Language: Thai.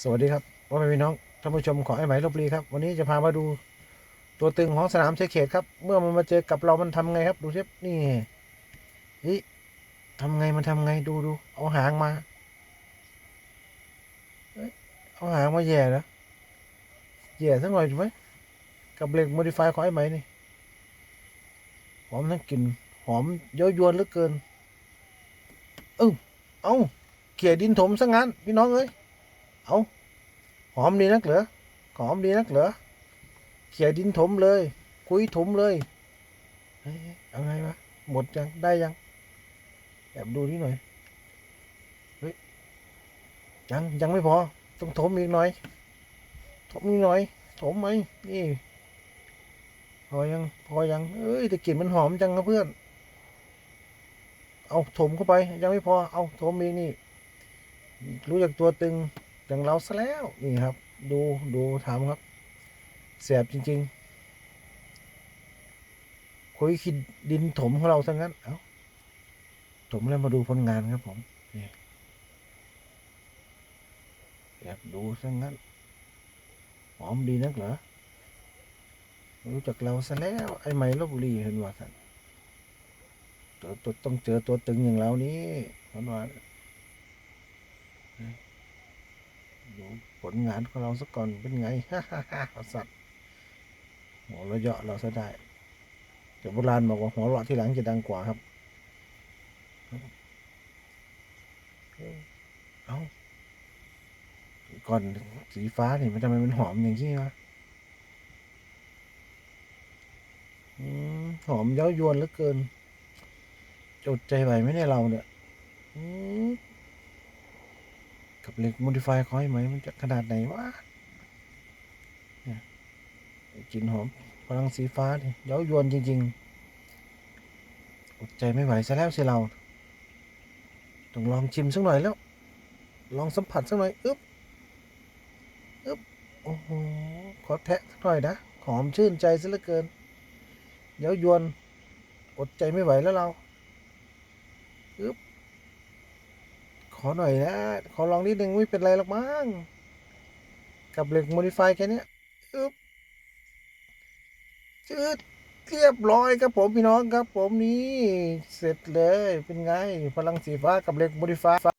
สวัสดีครับพ่อแม่พี่น้องท่านผู้ชมของไอ้ไหมลบบุรีครับ วันนี้จะพามาดูตัวตึงของสนามเชเขตครับ เมื่อมันมาเจอกับเรามันทำไงครับ ดูเชฟนี่เฮ้ยทำไงมันทำไงดูดูเอาหางมาเอ้ยเอาหางมาแย่เหรอแย่สักหน่อยถูกไหมกับเบรกโมดิฟายของไอ้ไหมนี่หอมทั้งกลิ่นหอมย้ายยวนเหลือเกินเอ้าเอาเขี่ยดินถมซะงั้นพี่น้องเอ้ย เอาหอมดีนักเหรอหอมดีนักเหรอเขี่ยดินถมเลย คุยถมเลยเฮ้ยเอาไงวะหมดยังได้ยังแอบดูนี่หน่อยเฮ้ยยังยังไม่พอ ต้องถมอีกหน่อยถมอีกหน่อยถมไหมนี่พอยังพอยังเอ้ยแต่กลิ่นมันหอมจังนะเพื่อน เอาถมเข้าไป ยังไม่พอเอาถมอีกนี่ รู้จักตัวตึง อย่างเราซะแล้ว นี่ครับ ดูดูทำครับเสียบจริง ๆ คุยคิดดินถมของเราซะงั้น เอาถมแล้วมาดูผลงานครับผมนี่แอบดูซะงั้นหอมดีนักเหรอรู้จักเราซะแล้ว ไอ้ไหมลบบุรีเห็นว่าสันตัวต้องเจอตัวตึงอย่างเรานี้เห็นว่า ดูผลงานของเราสักก่อนเป็นไงฮ่าฮ่าฮ่าสัตว์หัวเราะเยาะเราซะได้แต่โบราณบอกว่าหัวเราะที่หลังจะดังกว่าครับ เอาก่อนสีฟ้านี่มันทำไมมันหอมอย่างนี้วะอืมหอมเย้ายวนเหลือเกิน จดใจไหวไหมเนี่ยเราเนี่ย อืม กับเหล็กโมดิฟายคอยไหมมันจะขนาดไหนวะนี่ยกลิ่นหอมพลังสีฟ้าดิเย้ายวนจริง ๆ อดใจไม่ไหวซะแล้วสิเรา ต้องลองชิมสักหน่อยแล้ว ลองสัมผัสสักหน่อย อึ๊บ อึ๊บ โอ้โห ขอแทะสักหน่อยนะ หอมชื่นใจซะเหลือเกิน เย้ายวน อดใจไม่ไหวแล้วเรา อึ๊บ อหน่อยนะ ขอลองนิดนึงไม่เป็นไรหรอกมั้งกับเหล็กโมดิฟายแค่เนี้ยอึ๊บจืดเรียบร้อยครับผมพี่น้องครับผมนี่ เสร็จเลยเป็นไง พลังสีฟ้ากับเหล็กโมดิฟาย